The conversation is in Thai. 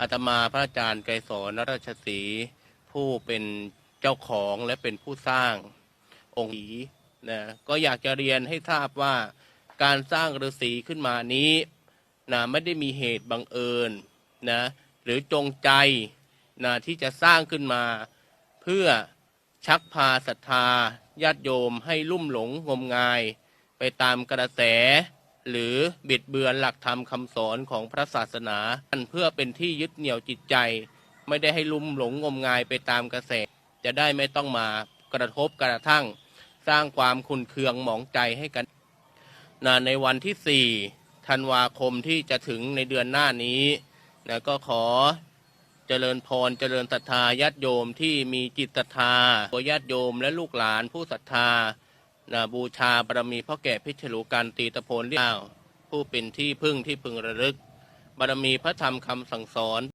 อาตมาพระอาจารย์ไกรสอนนราชสีผู้เป็นเจ้าของและเป็นผู้สร้างองค์ศรีนะก็อยากจะเรียนให้ทราบว่าการสร้างฤาษีขึ้นมานี้นะไม่ได้มีเหตุบังเอิญนะหรือจงใจนะที่จะสร้างขึ้นมา เพื่อชักพาศรัทธาญาติโยมให้ลุ่มหลงงมงาย ไปตามกระแส หรือบิดเบือนหลักธรรมคำสอนของพระศาสนาเพื่อเป็นที่ยึดเหนี่ยวจิตใจ ไม่ได้ให้ลุ่มหลงงมงายไปตามกระแส จะได้ไม่ต้องมากระทบกระทั่ง สร้างความขุนเคืองหมองใจให้กันนะในวันที่ 4 ธันวาคมที่จะถึงในเดือนหน้านี้นะก็ขอเจริญพรเจริญศรัทธาญาติโยมที่มีจิตศรัทธาญาติโยมและลูกหลานผู้ศรัทธา นะบูชาบารมีพ่อแก่พิชลูการตีตะโพนเรียกผู้เป็นที่พึ่งที่พึงระลึก บารมีพระธรรมคำสั่งสอน